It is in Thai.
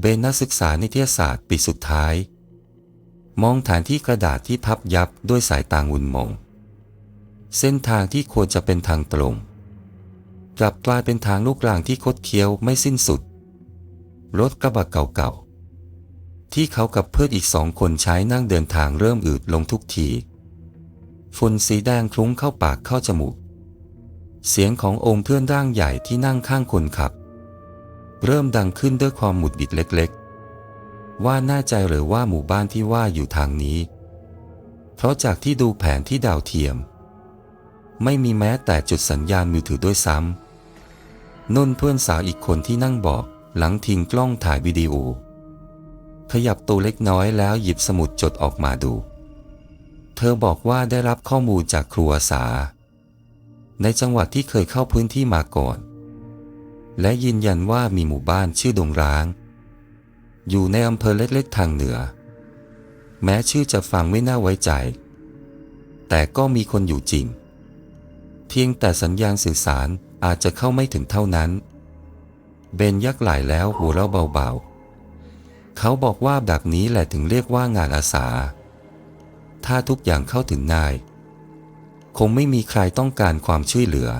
เบนนักศึกษานิเทศศาสตร์ปีสุดท้าย มองฐานที่กระดาษที่พับยับด้วยสายตางุนมง เส้นทางที่ควรจะเป็นทางตรง กลับกลายเป็นทางลูกรางที่คดเคี้ยวไม่สิ้นสุด รถกระบะเก่าๆ ที่เขากับเพื่อนอีกสองคนใช้นั่งเดินทางเริ่มอืดลงทุกทีฝุ่นสีแดงคลุ้งเข้าปากเข้าจมูก เสียงขององค์เพื่อนร่างใหญ่ที่นั่งข้างคนขับ เริ่มดังขึ้นด้วยความหมุดบิดเล็กๆ ว่าน่ใจหรือว่าหมู่บ้านที่ว่าอยู่ทางนี้ เพราะจากที่ดูแผนที่ดาวเทียม ไม่มีแม้แต่จุดสัญญาณมือถือด้วยซ้ำนุ่นเพื่อนสาวอีกคนที่นั่งเบาะหลังทิ้งกล้องถ่ายวิดีโอ ขยับตัวเล็กน้อยแล้วหยิบสมุดจดออกมาดู เธอบอกว่าได้รับข้อมูลจากครูอาสา ในจังหวัดที่เคยเข้าพื้นที่มาก่อน และยืนยันว่ามีหมู่บ้านชื่อดงร้าง อยู่ในอำเภอเล็กๆทางเหนือ แม้ชื่อจะฟังไม่น่าไว้ใจ แต่ก็มีคนอยู่จริง เพียงแต่สัญญาณสื่อสารอาจจะเข้าไม่ถึงเท่านั้น เบนยักไหลแล้วหัวเราะเบาๆ เขาบอกว่าแบบนี้แหละถึงเรียกว่างานอาสา ถ้าทุกอย่างเข้าถึงนาย คงไม่มีใครต้องการความช่วยเหลือ